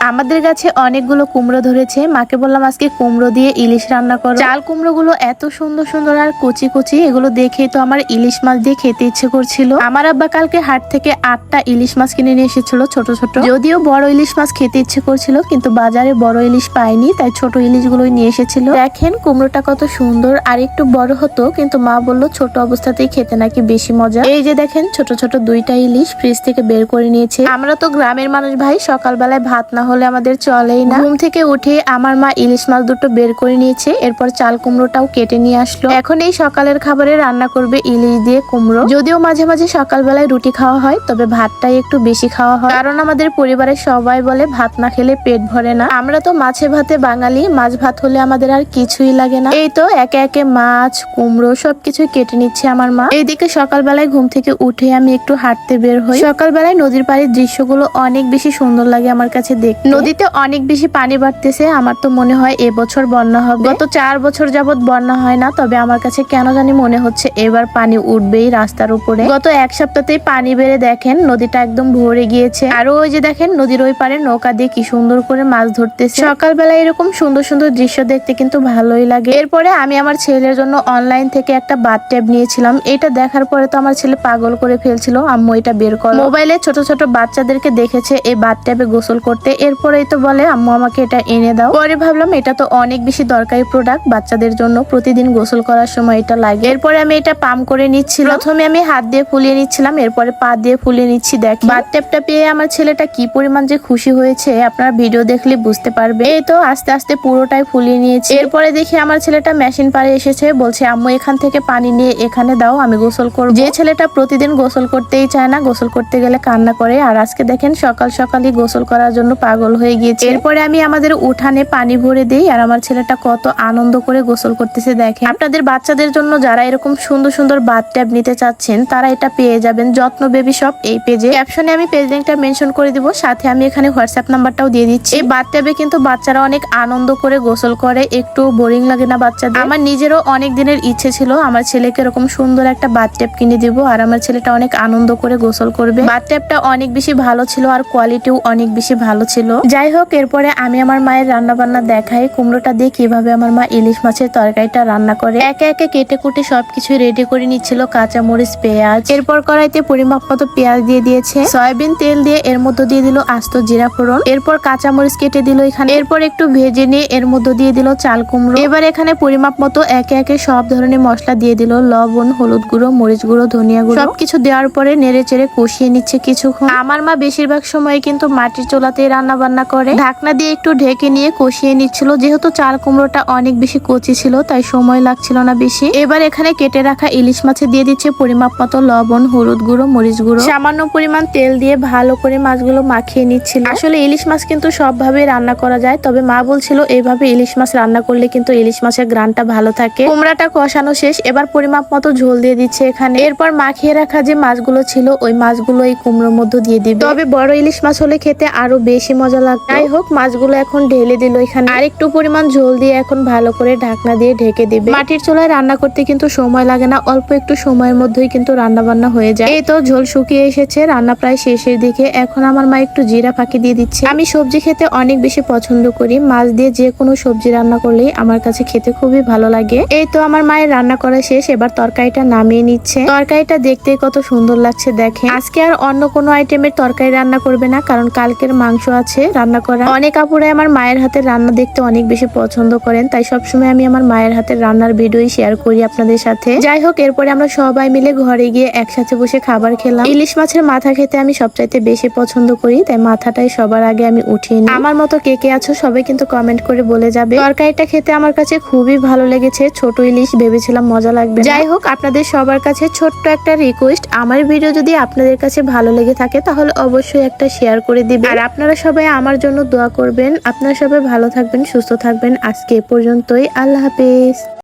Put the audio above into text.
আমাদের গাছে অনেকগুলো কুমড়ো ধরেছে। মাকে বললাম, আজকে কুমড়ো দিয়ে ইলিশ রান্না করো। চাল কুমড়ো গুলো এত সুন্দর সুন্দর আর কচি কচি, এগুলো দেখেই তো আমার ইলিশ মাছ দিয়ে খেতে ইচ্ছে করছিল। আমার আব্বা কালকে হাট থেকে আটটা ইলিশ মাছ কিনে নিয়ে এসেছিল ছোট ছোট। যদিও বড় ইলিশ মাছ খেতে ইচ্ছে করছিল, কিন্তু বাজারে বড় ইলিশ পাইনি, তাই ছোট ইলিশ গুলোই নিয়ে এসেছিল। দেখেন কুমড়োটা কত সুন্দর আর একটু বড় হতো, কিন্তু মা বলল, ছোট অবস্থাতেই খেতে নাকি বেশি মজা। এই যে দেখেন, ছোট ছোট দুইটা ইলিশ ফ্রিজ থেকে বের করে নিয়েছে। আমরা তো গ্রামের মানুষ ভাই, সকালবেলায় ভাত না হলে আমাদের চলেই না। ঘুম থেকে উঠে আমার মা ইলিশ মাছ দুটো বের করে নিয়েছে, এরপর চাল কুমড়োটাও কেটে নিয়ে আসলো। এখন এই সকালের খাবারে রান্না করবে ইলিশ দিয়ে কুমড়ো। যদিও মাঝে মাঝে সকালবেলায় রুটি খাওয়া হয়, তবে ভাতটাই একটু বেশি খাওয়া হয়। কারণ আমাদের পরিবারের সবাই বলে ভাত না খেলে পেট ভরে না। আমরা তো মাছে ভাতে বাঙালি, মাছ ভাত হলে আমাদের আর কিছুই লাগে না। এই তো একে একে মাছ, কুমড়ো সবকিছু কেটে নিচ্ছে আমার মা। এইদিকে সকালবেলায় ঘুম থেকে উঠে আমি একটু হাঁটতে বের হই। সকালবেলায় নদীর পাড়ের দৃশ্যগুলো অনেক বেশি সুন্দর লাগে আমার কাছে দেখতে। নদীতে অনেক বেশি পানি বাড়তেছে আমার তো মনে হয় এবছর বন্যা হবে। গত চার বছর যাবত বন্যা হয় না তবে আমার কাছে কেন জানি মনে হচ্ছে এবার পানি উঠবেই রাস্তার উপরে। গত এক সপ্তাহতেই পানি বেড়ে দেখেন নদীটা একদম ভরে গিয়েছে। আর ওই যে দেখেন নদীর ওই পারে নৌকা দিয়ে কি সুন্দর করে মাছ ধরতেছে। সকালবেলা এরকম সুন্দর সুন্দর দৃশ্য দেখতে কিন্তু ভালোই লাগে। এরপরে আমি আমার ছেলের জন্য অনলাইন থেকে একটা বাথ ট্যাব নিয়েছিলাম। এটা দেখার পরে তো আমার ছেলে পাগল করে ফেলছিল আম্মু এটা বের কর মোবাইলে ছোট ছোট বাচ্চাদেরকে দেখেছে এই বাথ ট্যাবে গোসল করতে। এরপরেই তো বলে, আম্মু, আমাকে এটা এনে দাও। পরে ভাবলাম, এটা তো অনেক বেশি দরকারি প্রোডাক্ট বাচ্চাদের জন্য প্রতিদিন গোসল করার সময় এটা লাগে। এরপরে আমি এটা পাম্প করে নিচ্ছি প্রথমে আমি হাত দিয়ে ফুলিয়ে নিচ্ছিলাম, এরপরে পা দিয়ে ফুলিয়ে নিচ্ছি। দেখ, বাথ ট্যাবটা পেয়ে আমার ছেলেটা কি পরিমাণ যে খুশি হয়েছে, আপনার ভিডিও দেখলে বুঝতে পারবে। এই তো আস্তে আস্তে পুরোটাই ফুলিয়ে নিয়েছি। এরপরে দেখি আমার ছেলেটা মেশিন পাড়ে এসেছে, বলছে, আম্মু, এখান থেকে পানি নিয়ে এখানে দাও, আমি গোসল করব। যে ছেলেটা প্রতিদিন গোসল করতেই চায় না, গোসল করতে গেলে কান্না করে। আর আজকে দেখেন, সকাল সকালই গোসল করার জন্য পাগল হয়ে গিয়েছে। এরপরে আমি আমাদের উঠানে পানি ভরে দিই আর আমার ছেলেটা কত আনন্দ করে গোসল করতেছে দেখে। আপনাদের বাচ্চাদের জন্য যারা এরকম সুন্দর সুন্দর বাথ ট্যাব নিতে চাচ্ছেন, তারা এটা পেয়ে যাবেন। যত্ন বেবি শপ এই পেজে। ক্যাপশনে আমি পেজ লিঙ্কটা মেনশন করে দিব, সাথে আমি এখানে হোয়াটসঅ্যাপ নাম্বারটাও দিয়ে দিচ্ছি। এই বাথ ট্যাবে কিন্তু বাচ্চারা অনেক আনন্দ করে গোসল করে, একটু বোরিং লাগে না বাচ্চাদের। আমার নিজেরও অনেক দিনের ইচ্ছে ছিল আমার ছেলেকে এরকম সুন্দর একটা বাথ ট্যাব কিনে দিব আর আমার ছেলেটা অনেক আনন্দ করে গোসল করবে। বাথ ট্যাবটা অনেক বেশি ভালো ছিল আর কোয়ালিটিও অনেক বেশি ভালো ছিল। যাই হোক, এরপরে আমি আমার মায়ের রান্না বান্না দেখাই, কুমড়োটা দিয়ে কীভাবে আমার মা ইলিশ মাছের তরকারিটা রান্না করে। একে একে কেটে কুটে সবকিছু রেডি করে নিচ্ছিল কাঁচা মরিচ পেঁয়াজ। এরপর কড়াইতে পরিমাপ মতো পেঁয়াজ দিয়ে দিয়েছে। সয়াবিন তেল দিয়ে এর মধ্যে দিয়ে দিল আস্ত জিরা ফোড়ন। এরপর কাঁচা মরিচ কেটে দিল এখানে। এরপর একটু ভেজে নিয়ে এর মধ্যে দিয়ে দিল চাল কুমড়ো। এবার এখানে পরিমাপ মতো একে একে সব ধরনের মশলা দিয়ে দিল। লবণ, হলুদ গুঁড়ো, মরিচ গুঁড়ো, ধনিয়া গুঁড়ো। সবকিছু দেওয়ার পরে নেড়ে চেড়ে কষিয়ে নিচ্ছে কিছুক্ষণ। আমার মা বেশিরভাগ সময় কিন্তু মাটির চুলাতেই রান্না বান্না করে। ঢাকনা দিয়ে একটু ঢেকে নিয়ে কষিয়ে নিচ্ছিল। যেহেতু চাল কুমড়োটা অনেক বেশি কচি ছিল, তাই সময় লাগছিল না বেশি। এবার এখানে কেটে রাখা ইলিশ মাছে দিয়ে দিচ্ছে পরিমাপ মতো লবণ, হলুদ গুঁড়ো, মরিচ গুঁড়ো। সামান্য পরিমাণ তেল দিয়ে ভালো করে মাছগুলো মাখিয়ে নিচ্ছিল। আসলে ইলিশ মাছ কিন্তু সবভাবে রান্না করা যায়, তবে মা বলছিল এইভাবে ইলিশ মাছ রান্না করলে কিন্তু ইলিশ মাছের গ্রানটা ভালো থাকে। কুমড়াটা কষানো শেষ, এবার পরিমাপ মতো ঝোল দিয়ে দিচ্ছে এখানে। এরপর মাখিয়ে রাখা যে মাছগুলো ছিল, ওই মাছগুলো এই কুমড়োর মধ্যে দিয়ে দিবে। তবে বড় ইলিশ মাছ হলে খেতে আরও বেশি মজা লাগবে যাই হোক মাছগুলো এখন ঢেলে দিল এখানে। আর একটু পরিমাণ ঝোল দিয়ে এখন ভালো করে ঢাকনা দিয়ে ঢেকে দিবে। মাটির চুলায় রান্না করতে কিন্তু সময় লাগে না অল্প একটু সময়ের মধ্যেই কিন্তু রান্না বান্না হয়ে যায়। এই তো ঝোল শুকিয়ে এসেছে রান্না প্রায় শেষের দিকে। এখন আমার মা একটু জিরা ফাঁকি দিয়ে দিচ্ছে। আমি সবজি খেতে অনেক বেশি পছন্দ করি। মাছ দিয়ে যে কোনো সবজি রান্না করলেই আমার কাছে খেতে খুবই ভালো লাগে। এই তো আমার মায়ের রান্না করা শেষ এবার তরকারিটা নামিয়ে নিচ্ছে। তরকারিটা দেখতে কত সুন্দর লাগছে দেখেন আজকে আর অন্য কোনো আইটেমের তরকারি রান্না করবে না কারণ কালকের মাংস আছে। রান্না করা। অনেক আপুরাই আমার মায়ের হাতের রান্না দেখতে অনেক বেশি পছন্দ করেন, তাই সবসময় আমি আমার মায়ের হাতের রান্নার ভিডিওই শেয়ার করি আপনাদের সাথে। যাই হোক, এরপরে আমরা সবাই মিলে ঘরে গিয়ে একসাথে বসে খাবার খেলাম। ইলিশ মাছের মাথা খেতে আমি সবচাইতে বেশি পছন্দ করি, তাই মাথাটাই সবার আগে আমি উঠিয়ে আমার মতো কে কে আছো সবাই কিন্তু কমেন্ট করে বলে যাবে। তরকারিটা খেতে আমার কাছে খুবই ভালো লেগেছে, ছোট ইলিশ ভেবেছিলাম মজা লাগবে যাই হোক, আপনাদের সবার কাছে ছোট্ট একটা রিকোয়েস্ট আমার ভিডিও যদি আপনাদের কাছে ভালো লেগে থাকে তাহলে অবশ্যই একটা শেয়ার করে দিবেন। আর আপনারা সবাই আমার জন্য দোয়া করবেন। আপনারা সবাই ভালো থাকবেন সুস্থ থাকবেন। আজকে পর্যন্তই। আল্লাহ হাফেজ।